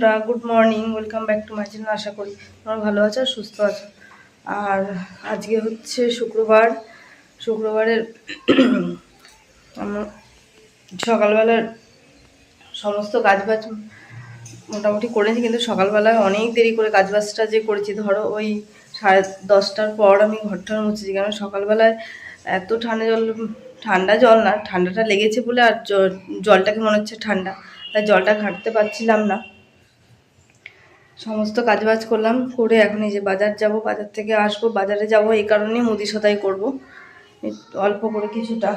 বন্ধুরা good morning welcome back to my channel আশা করি তোমরা ভালো আছো আর সুস্থ আছো। আর আজকে হচ্ছে শুক্রবার। শুক্রবারের সকালবেলার সমস্ত কাজবাজ মোটামুটি করেছি, কিন্তু সকালবেলায় অনেক দেরি করে কাজবাজটা যে করেছি, ধরো ওই সাড়ে দশটার পর আমি ঘরটার মুছেছি কারণ সকালবেলায় এত ঠান্ডা জল ঠান্ডা জল না, ঠান্ডাটা লেগেছে বলে আর জলটাকে মনে হচ্ছে ঠান্ডা, তাই জলটা ঘাঁটতে পারছিলাম না। সমস্ত কাজবাজ করলাম, করে এখন এই যে বাজার যাব, বাজার থেকে আসব, বাজারে যাব, এই কারণেই মুদি সদাই করব। অল্প করে কিছুটা।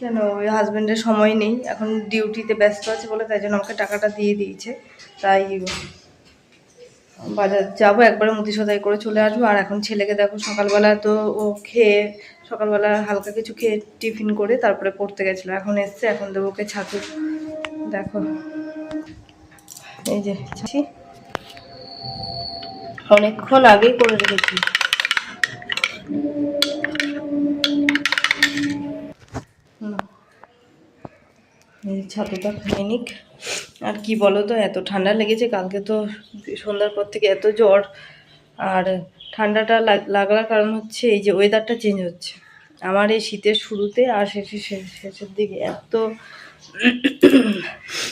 কেন, ওই হাজব্যান্ডের সময় নেই, এখন ডিউটিতে ব্যস্ত আছে বলে তাই জন্য আমাকে টাকাটা দিয়ে দিয়েছে। তাই বাজার যাব, একবারে মুদি সদাই করে চলে আসব। আর এখন ছেলেকে দেখো, সকালবেলা তো ও খেয়ে, সকালবেলা হালকা কিছু খেয়ে টিফিন করে তারপরে পড়তে গেছিল। এখন এসছে, এখন দেবো ওকে ছাতু। দেখো। এই যে অনেকক্ষণ আগেই করে রেখেছি। ছাতুটা খেয়ে নিক। আর কি বলো তো, এত ঠান্ডা লেগেছে, কালকে তো সন্ধ্যার পর থেকে এত জ্বর। আর ঠান্ডাটা লাগ- লাগার কারণ হচ্ছে এই যে ওয়েদারটা চেঞ্জ হচ্ছে। আমার এই শীতের শুরুতে আর শেষে, শেষের দিকে এত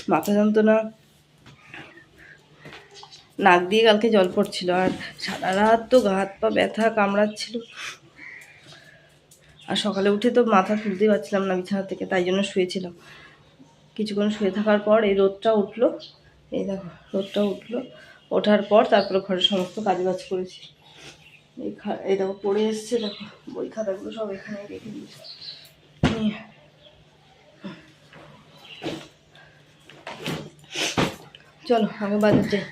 মাথা যন্ত্রণা নাক দিয়ে কালকে জল পড়ছিল আর সারা রাত তো গা হাত পা ব্যথা কামড়াচ্ছিল। আর সকালে উঠে তো মাথা তুলতেই পারছিলাম না বিছানা থেকে, তাই জন্য শুয়েছিলাম। কিছুক্ষণ শুয়ে থাকার পর এই রোদটা উঠল। এই দেখো, রোদটা উঠল। ওঠার পর তারপরে ঘরের সমস্ত কাজ বাজ করেছি। এই খা, এই দেখো, পড়ে এসছে, দেখো, বই খাতাগুলো সব এখানে রেখে দিয়েছি। চলো, আগে বাজার যাই।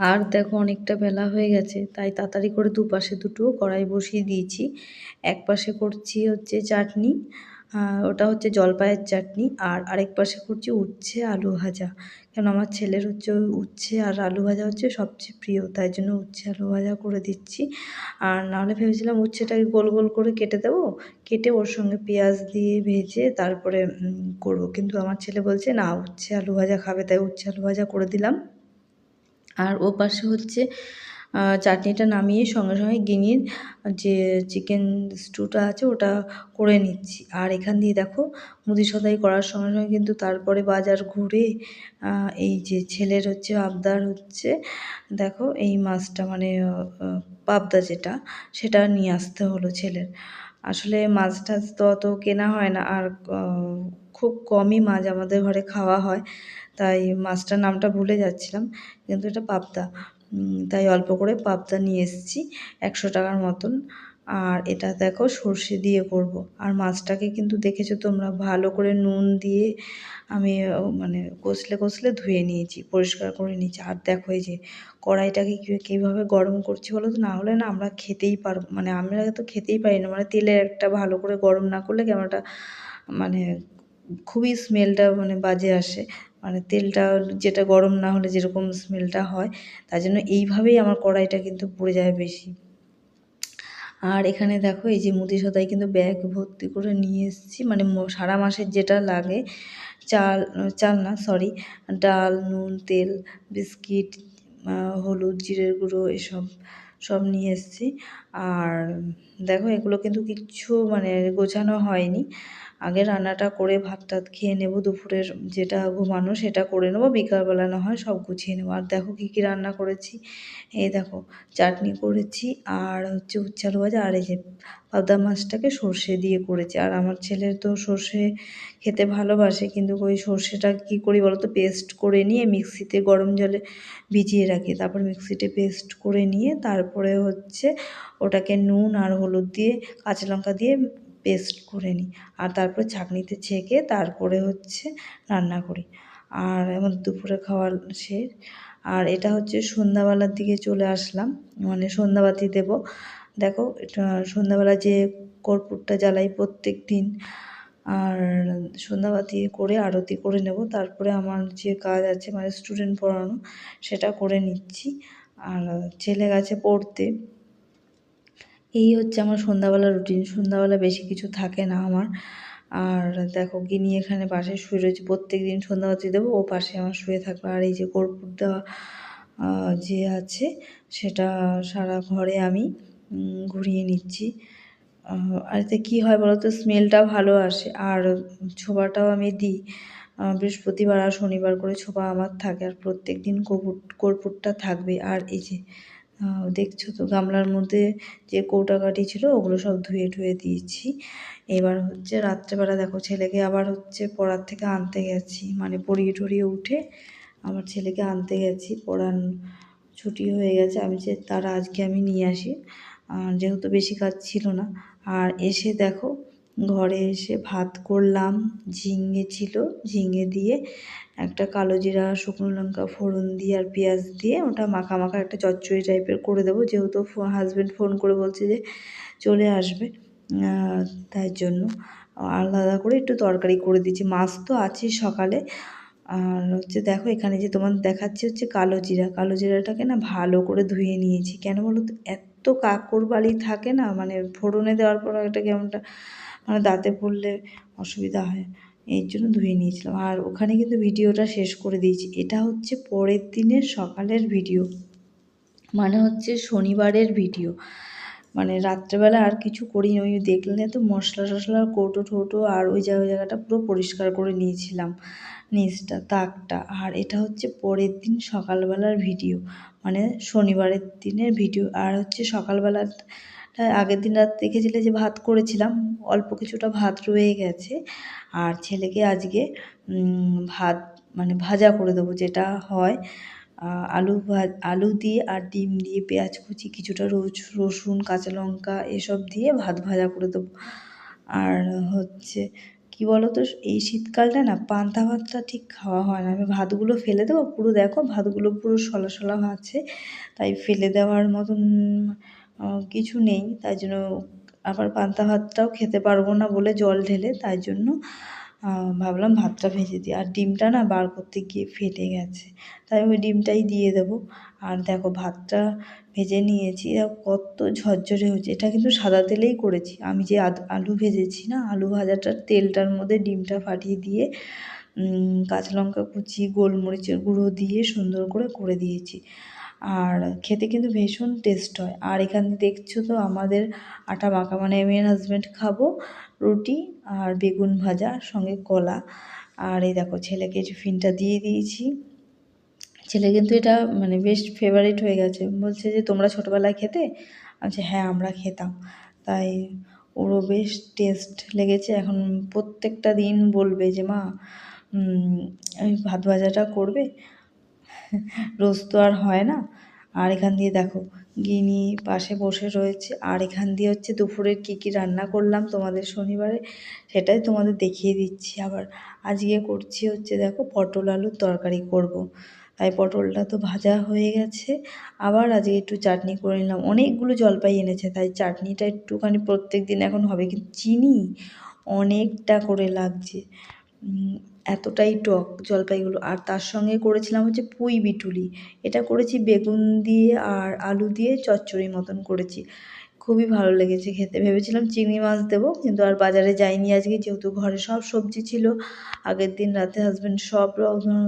আর দেখো অনেকটা বেলা হয়ে গেছে, তাই তাড়াতাড়ি করে দুপাশে দুটো কড়াই বসিয়ে দিয়েছি। এক পাশে করছি হচ্ছে চাটনি ওটা হচ্ছে জলপাইয়ের চাটনি, আর আরেক পাশে করছি উচ্ছে আলু ভাজা। কেন আমার ছেলের হচ্ছে উচ্ছে আর আলু ভাজা হচ্ছে সবচেয়ে প্রিয়, তাই জন্য উচ্ছে আলু ভাজা করে দিচ্ছি। আর নাহলে ভেবেছিলাম উচ্ছেটাকে গোল গোল করে কেটে দেবো, কেটে ওর সঙ্গে পেঁয়াজ দিয়ে ভেজে তারপরে করব। কিন্তু আমার ছেলে বলছে, না, উচ্ছে আলু ভাজা খাবে। তাই উচ্ছে আলু ভাজা করে দিলাম। আর ওপাশে পাশে হচ্ছে চাটনিটা নামিয়ে সঙ্গে সঙ্গে গিনির যে চিকেন স্টুটা আছে, ওটা করে নিচ্ছি। আর এখান দিয়ে দেখো, মুদি সদাই করার সঙ্গে সঙ্গে কিন্তু তারপরে বাজার ঘুরে এই যে ছেলের হচ্ছে আবদার হচ্ছে, দেখো এই মাছটা মানে পাবদা যেটা, সেটা নিয়ে আসতে হলো ছেলের। আসলে মাছ টাছ তো অত কেনা হয় না, আর খুব কমই মাছ আমাদের ঘরে খাওয়া হয়, তাই মাছটার নামটা ভুলে যাচ্ছিলাম, কিন্তু এটা পাবদা। তাই অল্প করে পাবদা নিয়ে এসেছি, একশো টাকার মতন। আর এটা দেখো সর্ষে দিয়ে করব। আর মাছটাকে কিন্তু দেখেছ তোমরা, ভালো করে নুন দিয়ে আমি মানে কষলে কষলে ধুয়ে নিয়েছি, পরিষ্কার করে নিয়েছি। আর দেখো এই যে কড়াইটাকে কীভাবে গরম করছি বলো তো? না হলে না আমরা খেতেই পারব মানে আমরা তো খেতেই পারি না। মানে তেলের একটা ভালো করে গরম না করলে কেমন একটা মানে খুবই স্মেলটা মানে বাজে আসে। মানে তেলটা যেটা গরম না হলে যেরকম স্মেলটা হয়, তার জন্য এইভাবেই আমার কড়াইটা কিন্তু পুড়ে যায় বেশি। আর এখানে দেখো, এই যে মুদি সদাই কিন্তু ব্যাগ ভর্তি করে নিয়ে এসেছি। মানে সারা মাসের যেটা লাগে, চাল চাল না সরি ডাল, নুন, তেল, বিস্কিট হলুদ, জিরের গুঁড়ো, এসব। সব নিয়ে এসেছি। আর দেখো, এগুলো কিন্তু কিচ্ছু মানে গোছানো হয়নি। আগে রান্নাটা করে ভাত টাত খেয়ে নেব, দুপুরের যেটা ঘুমানো সেটা করে নেব, বিকালবেলা না হয় সব গুছিয়ে নেব। আর দেখো, কী কী রান্না করেছি? এই দেখো, চাটনি করেছি আর হচ্ছে উচ্ছে আলু ভাজা আর এই যে পাবদা মাছটাকে সর্ষে দিয়ে করেছি। আর আমার ছেলের তো সর্ষে খেতে ভালোবাসে, কিন্তু ওই সর্ষেটা কী করি বলো তো পেস্ট করে নিয়ে মিক্সিতে গরম জলে ভিজিয়ে রাখি। তারপর মিক্সিতে পেস্ট করে নিয়ে তারপরে হচ্ছে ওটাকে নুন আর হলুদ দিয়ে, কাঁচা লঙ্কা দিয়ে পেস্ট করে নিই। আর তারপর ছাঁকনিতে ছেঁকে তারপরে হচ্ছে রান্না করি। আর এখন দুপুরে খাওয়ার শেষ। আর এটা হচ্ছে সন্ধ্যাবেলার দিকে চলে আসলাম। মানে সন্ধ্যাবাতি দেব। দেখো, এটা সন্ধ্যাবেলা যে কর্পূরটা জ্বালাই প্রত্যেক দিন আর সন্ধ্যাবাতি করে আরতি করে নেব। তারপরে আমার যে কাজ আছে মানে স্টুডেন্ট পড়ানো, সেটা করে নিচ্ছি। আর ছেলে গেছে পড়তে। এই হচ্ছে আমার সন্ধ্যাবেলা রুটিন সন্ধ্যাবেলা বেশি কিছু থাকে না আমার। আর দেখো গিনি এখানে পাশে শুয়ে রয়েছে। প্রত্যেক দিন সন্ধ্যাবাতি দেবো, ও পাশে আমার শুয়ে থাকবে। আর এই যে কর্পূর দেওয়া যে আছে, সেটা সারা ঘরে আমি ঘুরিয়ে নিচ্ছি। আর এতে কী হয় বলো তো স্মেলটা ভালো আসে। আর ছোবাটাও আমি দিই। বৃহস্পতিবার আর শনিবার করে ছোপা আমার থাকে আর প্রত্যেক দিন কর্পূর কর্পূরটা থাকবে। আর এই যে দেখছ তো গামলার মধ্যে যে কৌটাকাঠি ছিল, ওগুলো সব ধুয়ে ধুয়ে দিয়েছি। এবার হচ্ছে রাত্রেবেলা দেখো ছেলেকে আবার হচ্ছে পড়ার থেকে আনতে গেছি। মানে পড়িয়ে টড়িয়ে উঠে আমার ছেলেকে আনতে গেছি। পড়ান ছুটি হয়ে গেছে। আমি যে, তারা আজকে আমি নিয়ে আসি। যেহেতু বেশি কাজ ছিল না। আর এসে দেখো ঘরে এসে ভাত করলাম, ঝিঙে ছিল, ঝিঙে দিয়ে একটা কালো জিরা, শুকনো লঙ্কা, ফোড়ন দিয়ে আর পেঁয়াজ দিয়ে ওটা মাখা মাখা একটা চচ্চড়ি টাইপের করে দেবো। যেহেতু হাজব্যান্ড ফোন করে বলছে যে চলে আসবে তাই জন্য আলাদা করে একটু তরকারি করে দিচ্ছি। মাছ তো আছেই সকালে। আর হচ্ছে দেখো এখানে যে তোমার দেখাচ্ছে হচ্ছে কালো জিরা। কালো জিরাটাকে না ভালো করে ধুয়ে নিয়েছি। কেন বলো তো? এত কাকড় বালি থাকে না মানে ফোড়নে দেওয়ার পর একটা কেমনটা মানে দাঁতে পড়লে অসুবিধা হয়। এই জন্য ধুয়ে নিয়েছিলাম। আর ওখানে কিন্তু ভিডিওটা শেষ করে দিয়েছি। এটা হচ্ছে পরের দিনের সকালের ভিডিও। মানে হচ্ছে শনিবারের ভিডিও। মানে রাত্রেবেলা আর কিছু করিনি। ওই দেখলে তো মশলা টশলার কৌটো ঠৌটো আর ওই জায়গা, ওই জায়গাটা পুরো পরিষ্কার করে নিয়েছিলাম। নিচটা, তাকটা। আর এটা হচ্ছে পরের দিন সকালবেলার ভিডিও। মানে শনিবারের দিনের ভিডিও। আর হচ্ছে সকালবেলা আগের দিন রাত দেখেছিলে যে ভাত করেছিলাম, অল্প কিছুটা ভাত রয়ে গেছে। আর ছেলেকে আজকে ভাত মানে ভাজা করে দেবো যেটা হয় আলু আলু দিয়ে আর ডিম দিয়ে, পেঁয়াজ কুচি, কিছুটা রসুন, কাঁচা লঙ্কা এসব দিয়ে ভাত ভাজা করে দেবো। আর হচ্ছে, কি বলো তো এই শীতকালটা না পান্তা ভাতটা ঠিক খাওয়া হয় না। আমি ভাতগুলো ফেলে দেবো, পুরো দেখো ভাতগুলো পুরো সলা সলা আছে তাই ফেলে দেওয়ার মতন কিছু নেই, তাই জন্য আবার পান্তা ভাতটাও খেতে পারব না বলে জল ঢেলে, তাই জন্য ভাবলাম ভাতটা ভেজে দিই। আর ডিমটা না বার করতে গিয়ে ফেটে গেছে, তাই ওই ডিমটাই দিয়ে দেবো। আর দেখো ভাতটা ভেজে নিয়েছি কত ঝরঝরে হয়েছে, এটা কিন্তু সাদা তেলেই করেছি। আমি যে আলু ভেজেছি না, আলু ভাজাটার তেলটার মধ্যে ডিমটা ফাটিয়ে দিয়ে কাঁচা লঙ্কা কুচি, গোলমরিচের গুঁড়ো দিয়ে সুন্দর করে করে দিয়েছি। আর খেতে কিন্তু ভীষণ টেস্ট হয়। আর এখানে দেখছ তো আমাদের আটা মাখা মানে আমি আর হাজব্যান্ড খাব রুটি আর বেগুন ভাজা সঙ্গে কলা। আর এই দেখো ছেলেকে টিফিনটা দিয়ে দিয়েছি। ছেলে কিন্তু এটা মানে বেশ ফেভারিট হয়ে গেছে। বলছে যে, তোমরা ছোটোবেলায় খেতে? আচ্ছা হ্যাঁ আমরা খেতাম। তাই ওরও বেশ টেস্ট লেগেছে। এখন প্রত্যেকটা দিন বলবে যে, মা ভাত ভাজাটা করবে? রোজ তো আর হয় না। আর এখান দিয়ে দেখো, গিনি পাশে বসে রয়েছে। আর এখান দিয়ে হচ্ছে দুপুরের কী কী রান্না করলাম তোমাদের শনিবারে, সেটাই তোমাদের দেখিয়ে দিচ্ছি আবার। আজকে করছি হচ্ছে দেখো পটল আলুর তরকারি করব। তাই পটলটা তো ভাজা হয়ে গেছে। আবার আজকে একটু চাটনি করে নিলাম। অনেকগুলো জলপাই এনেছে, তাই চাটনিটা একটুখানি প্রত্যেক দিন এখন হবে। কিন্তু চিনি অনেকটা করে লাগছে। এতটাই টক জলপাইগুলো। আর তার সঙ্গে করেছিলাম হচ্ছে পুঁই বিটুলি। এটা করেছি বেগুন দিয়ে আর আলু দিয়ে চচ্চড়ি মতন করেছি। খুবই ভালো লেগেছে খেতে। ভেবেছিলাম চিংড়ি মাছ দেবো, কিন্তু আর বাজারে যাইনি আজকে, যেহেতু ঘরে সব সবজি ছিল। আগের দিন রাতে হাজব্যান্ড সব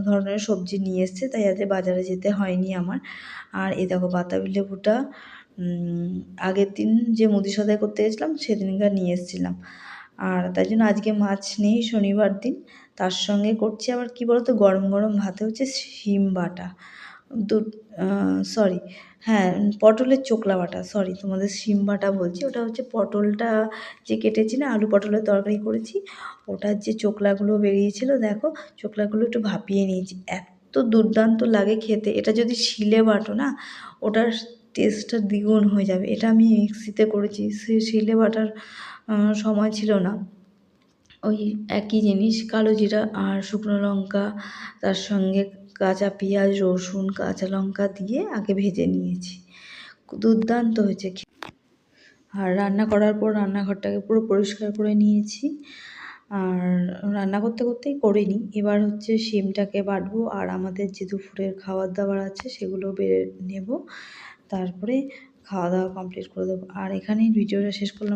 ধরনের সবজি নিয়ে এসছে, তাই আজকে বাজারে যেতে হয়নি আমার। আর এ দেখো বাতাবি লেবুটা আগের দিন যে মুদি সদাই করতে গেছিলাম, সেদিনকার নিয়ে এসেছিলাম। আর তাই জন্য আজকে মাছ নেই, শনিবার দিন। তার সঙ্গে করছি আবার কি বলতো, গরম গরম ভাতে হচ্ছে শিম বাটা। দু সরি হ্যাঁ পটলের চোকলা বাটা সরি তোমাদের শিম বাটা বলছি। ওটা হচ্ছে পটলটা যে কেটেছি না, আলু পটলের তরকারি করেছি, ওটার যে চোকলাগুলো বেরিয়েছিল, দেখো, চোকলাগুলো একটু ভাপিয়ে নিয়েছি। এত দুর্দান্ত লাগে খেতে। এটা যদি শিলে বাটো না, ওটার টেস্টটা দ্বিগুণ হয়ে যাবে। এটা আমি মিক্সিতে করেছি, সে শিলে বাটার সময় ছিল না। ওই একই জিনিস, কালো জিরা আর শুকনো লঙ্কা, তার সঙ্গে কাঁচা পেঁয়াজ, রসুন, কাঁচা লঙ্কা দিয়ে আগে ভেজে নিয়েছি। দুর্দান্ত হয়েছে আর রান্না করার পর রান্নাঘরটাকে পুরো পরিষ্কার করে নিয়েছি। আর রান্না করতে করতেই করে নিই এবার হচ্ছে শিমটাকে বাটবো আর আমাদের যে দুপুরের খাবার দাবার আছে সেগুলো বেড়ে নেব। তারপরে খাওয়া দাওয়া কমপ্লিট করে দেবো। আর এখানেই ভিডিওটা শেষ করলাম।